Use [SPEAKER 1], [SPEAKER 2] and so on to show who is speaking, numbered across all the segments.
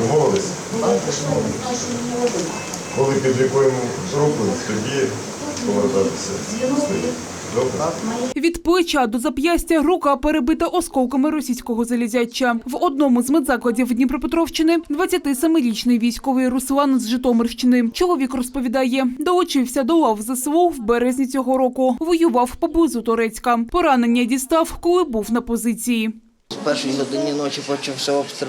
[SPEAKER 1] Домовились? Коли підлікуємо руку, тоді повертатися.
[SPEAKER 2] Від плеча до зап'ястя рука перебита осколками російського залізяча. В одному з медзакладів Дніпропетровщини 27-річний військовий Руслан з Житомирщини. Чоловік розповідає, долучився до лав ЗСУ в березні цього року. Воював поблизу Торецька. Поранення дістав, коли був на позиції.
[SPEAKER 3] З першої годині ночі почався обстріл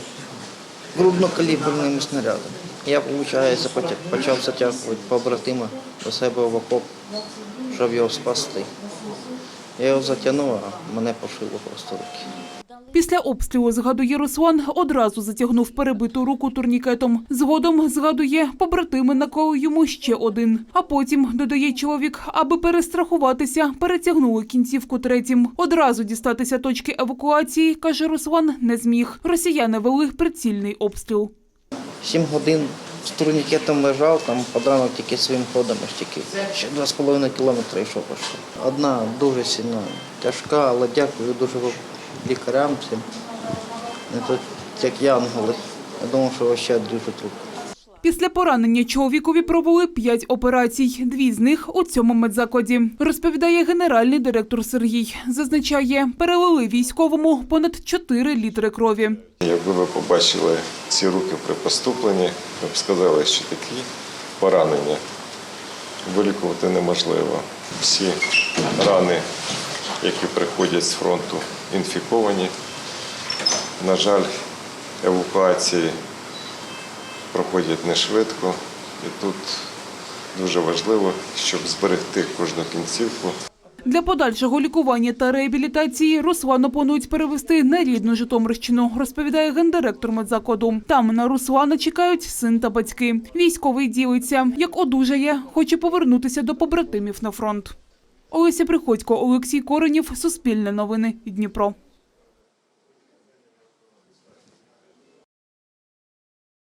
[SPEAKER 3] груднокаліберними снарядами. Я, виходить, почав затягувати побратима до себе в окоп, щоб його спасти. Я його затягнув, а мене пошило просто руки.
[SPEAKER 2] Після обстрілу, згадує Руслан, одразу затягнув перебиту руку турнікетом. Згодом, згадує, побратими наклали йому ще один. А потім, додає чоловік, аби перестрахуватися, перетягнули кінцівку третім. Одразу дістатися точки евакуації, каже Руслан, не зміг. Росіяни вели прицільний обстріл.
[SPEAKER 3] Сім годин з турнікетом лежав, там подранок тільки своїм ходом аж тільки. Ще два з половиною кілометри йшов пішов. Одна дуже сильна, тяжка, але дякую дуже лікарям всім. Не тут як янголи. Я думав, що ще дуже трудно.
[SPEAKER 2] Після поранення чоловікові провели п'ять операцій. Дві з них у цьому медзакладі. Розповідає генеральний директор Сергій. Зазначає, перелили військовому понад 4 літри крові.
[SPEAKER 1] Якби ви побачили ці руки при поступленні, ви б сказали, що такі поранення вилікувати неможливо. Всі рани, які приходять з фронту, інфіковані. На жаль, евакуації проходять не швидко. І тут дуже важливо, щоб зберегти кожну кінцівку.
[SPEAKER 2] Для подальшого лікування та реабілітації Руслану планують перевести на рідну Житомирщину, розповідає гендиректор медзакладу. Там на Руслана чекають син та батьки. Військовий ділиться, як одужає, хоче повернутися до побратимів на фронт. Олеся Приходько, Олексій Коренів, Суспільне новини, Дніпро.